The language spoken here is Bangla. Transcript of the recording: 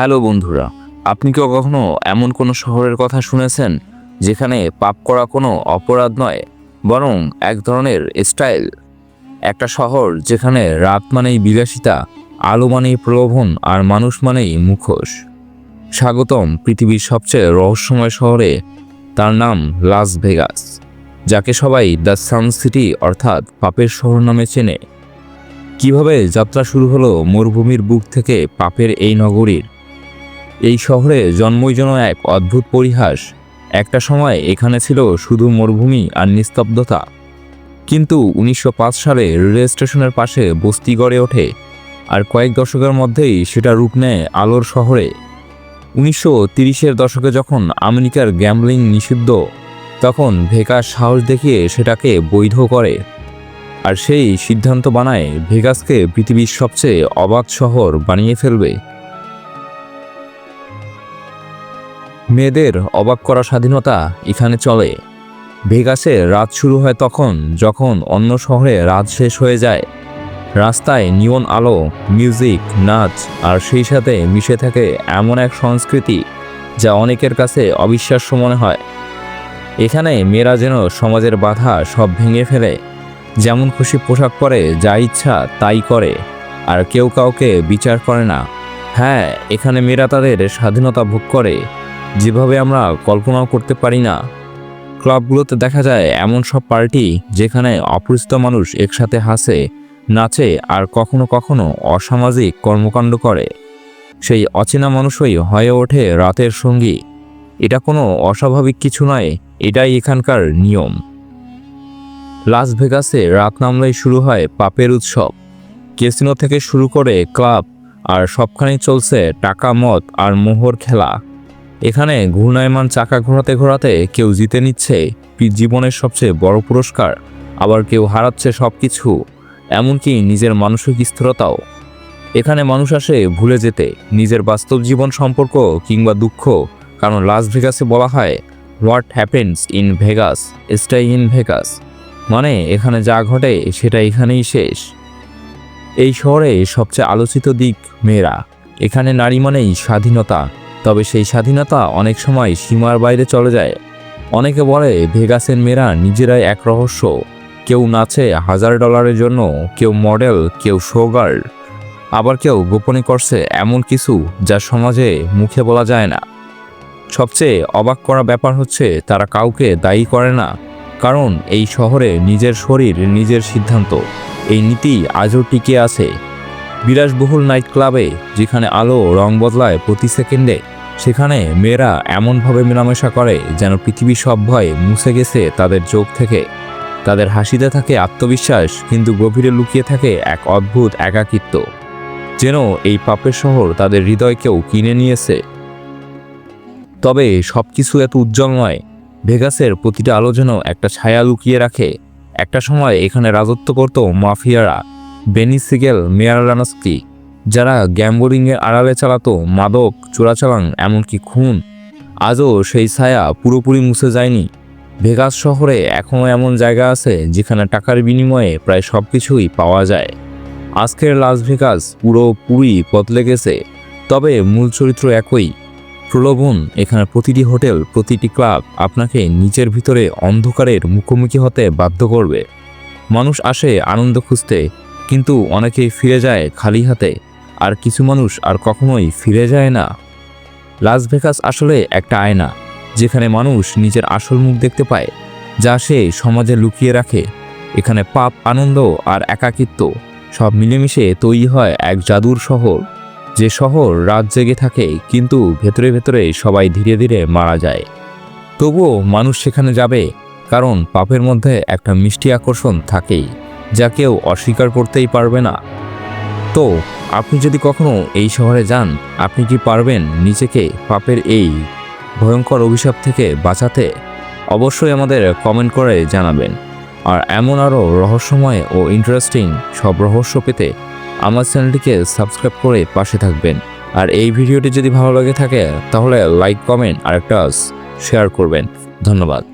হ্যালো বন্ধুরা, আপনি কি কখনো এমন কোনো শহরের কথা শুনেছেন যেখানে পাপ করা কোনো অপরাধ নয়, বরং এক ধরনের স্টাইল? একটা শহর যেখানে রাত মানেই বিলাসিতা, আলো মানেই প্রলোভন আর মানুষ মানেই মুখোশ। স্বাগতম পৃথিবীর সবচেয়ে রহস্যময় শহরে, তার নাম লাস ভেগাস যাকে সবাই দ্য সান সিটি অর্থাৎ পাপের শহর নামে চেনে। কীভাবে যাত্রা শুরু হলো মরুভূমির বুক থেকে পাপের এই নগরীর? এই শহরে জন্মই যেন এক অদ্ভুত পরিহাস। একটা সময় এখানে ছিল শুধু মরুভূমি আর নিস্তব্ধতা। কিন্তু উনিশশো পাঁচ সালে রেল স্টেশনের পাশে বস্তি গড়ে ওঠে আর কয়েক দশকের মধ্যেই সেটা রূপ নেয় আলোর শহরে। উনিশশো তিরিশের দশকে যখন আমেরিকার গ্যাম্বলিং নিষিদ্ধ, তখন ভেগাস সাহস দেখিয়ে সেটাকে বৈধ করে। আর সেই সিদ্ধান্ত বানায় ভেগাসকে পৃথিবীর সবচেয়ে অবাক শহর বানিয়ে ফেলবে। মেয়েদের অবাক করা স্বাধীনতা এখানে চলে। ভেগাসে রাত শুরু হয় তখন, যখন অন্য শহরে রাত শেষ হয়ে যায়। রাস্তায় নিয়ন আলো, মিউজিক, নাচ, আর সেই সাথে মিশে থাকে এমন এক সংস্কৃতি যা অনেকের কাছে অবিশ্বাস্য মনে হয়। এখানে মেয়েরা যেন সমাজের বাধা সব ভেঙে ফেলে। যেমন খুশি পোশাক পরে যা ইচ্ছা তাই করে, আর কেউ কাউকে বিচার করে না। হ্যাঁ এখানে মেয়েরা তাদের স্বাধীনতা ভোগ করে। যেভাবে আমরা কল্পনাও করতে পারি না। ক্লাবগুলোতে দেখা যায় এমন সব পার্টি যেখানে অপরিচিত মানুষ একসাথে হাসে, নাচে আর কখনো কখনো অসামাজিক কর্মকাণ্ড করে। সেই অচেনা মানুষই হয়ে ওঠে রাতের সঙ্গী। এটা কোনো অস্বাভাবিক কিছু নয়, এটাই এখানকার নিয়ম। লাস ভেগাসে রাত নামলেই শুরু হয় পাপের উৎসব। কেসিনো থেকে শুরু করে ক্লাব আর সবখানেই চলছে টাকা, মদ আর মোহর খেলা। এখানে ঘূর্ণায়মান চাকা ঘোরাতে ঘোরাতে কেউ জিতে নিচ্ছে জীবনের সবচেয়ে বড় পুরস্কার, আবার কেউ হারাচ্ছে সব কিছু এমনকি নিজের মানসিক স্থিরতাও। এখানে মানুষ আসে ভুলে যেতে, নিজের বাস্তব জীবন সম্পর্ক কিংবা দুঃখ, কারণ লাস ভেগাসে বলা হয় what happens in Vegas stays in Vegas মানে এখানে যা ঘটে সেটা এখানেই শেষ। এই শহরে সবচেয়ে আলোচিত দিক মেয়েরা। এখানে নারী মানেই স্বাধীনতা। তবে সেই স্বাধীনতা অনেক সময় সীমার বাইরে চলে যায়। অনেকে বলে, ভেগাসের মেয়েরা নিজেরাই এক রহস্য। কেউ নাচে হাজার ডলারের জন্য, কেউ মডেল, কেউ শোগার্ল আবার কেউ গোপনে করছে এমন কিছু যা সমাজে মুখে বলা যায় না। সবচেয়ে অবাক করা ব্যাপার হচ্ছে, তারা কাউকে দায়ী করে না। কারণ এই শহরে নিজের শরীর, নিজের সিদ্ধান্ত। এই নীতি আজও টিকে আছে। বিলাসবহুল নাইট ক্লাবে যেখানে আলো রং বদলায় প্রতি সেকেন্ডে সেখানে মেয়েরা এমনভাবে মেলামেশা করে যেন পৃথিবীর সব ভয় মুছে গেছে তাদের চোখ থেকে। তাদের হাসিতে থাকে আত্মবিশ্বাস, কিন্তু গভীরে লুকিয়ে থাকে এক অদ্ভুত একাকিত্ব। যেন এই পাপের শহর তাদের হৃদয়কেও কিনে নিয়েছে। তবে সব কিছু এত উজ্জ্বল নয়। ভেগাসের প্রতিটা আলো যেন একটা ছায়া লুকিয়ে রাখে। একটা সময় এখানে রাজত্ব করত মাফিয়ারা। বেনি সিগেল, মেয়ার রানস্কি, যারা গ্যাম্বলিংয়ের আড়ালে চালাতো, মাদক, চোরাচালান, এমনকি খুন, আজও সেই ছায়া পুরোপুরি মুছে যায়নি। ভেগাস শহরে এখনও এমন জায়গা আছে যেখানে টাকার বিনিময়ে প্রায় সব কিছুই পাওয়া যায়। আজকের লাস ভেগাস পুরোপুরি বদলে গেছে, তবে মূল চরিত্র একই। প্রলোভন, এখানে প্রতিটি হোটেল, প্রতিটি ক্লাব আপনাকে নিচের ভিতরে অন্ধকারের মুখোমুখি হতে বাধ্য করবে। মানুষ আসে আনন্দ খুঁজতে কিন্তু অনেকেই ফিরে যায় খালি হাতে, আর কিছু মানুষ আর কখনোই ফিরে যায় না। লাস ভেগাস আসলে একটা আয়না, যেখানে মানুষ নিজের আসল মুখ দেখতে পায়, যা সে সমাজে লুকিয়ে রাখে। এখানে পাপ, আনন্দ আর একাকিত্ব সব মিলেমিশে তৈরি হয় এক জাদুর শহর, যে শহর রাত জেগে থাকে কিন্তু ভেতরে ভেতরে সবাই ধীরে ধীরে মারা যায়। তবুও মানুষ সেখানে যাবে, কারণ পাপের মধ্যে একটা মিষ্টি আকর্ষণ থাকেই। যা কেউ অস্বীকার করতেই পারবে না। তো, আপনি যদি কখনো এই শহরে যান, আপনি কি পারবেন নিজেকে পাপের এই ভয়ঙ্কর অভিশাপ থেকে বাঁচাতে? অবশ্যই আমাদের কমেন্ট করে জানাবেন। আর এমন আরও রহস্যময় ও ইন্টারেস্টিং সব রহস্য পেতে আমার চ্যানেলটিকে সাবস্ক্রাইব করে পাশে থাকবেন। আর এই ভিডিওটি যদি ভালো লাগে থাকে, তাহলে লাইক কমেন্ট আর একটা শেয়ার করবেন। ধন্যবাদ।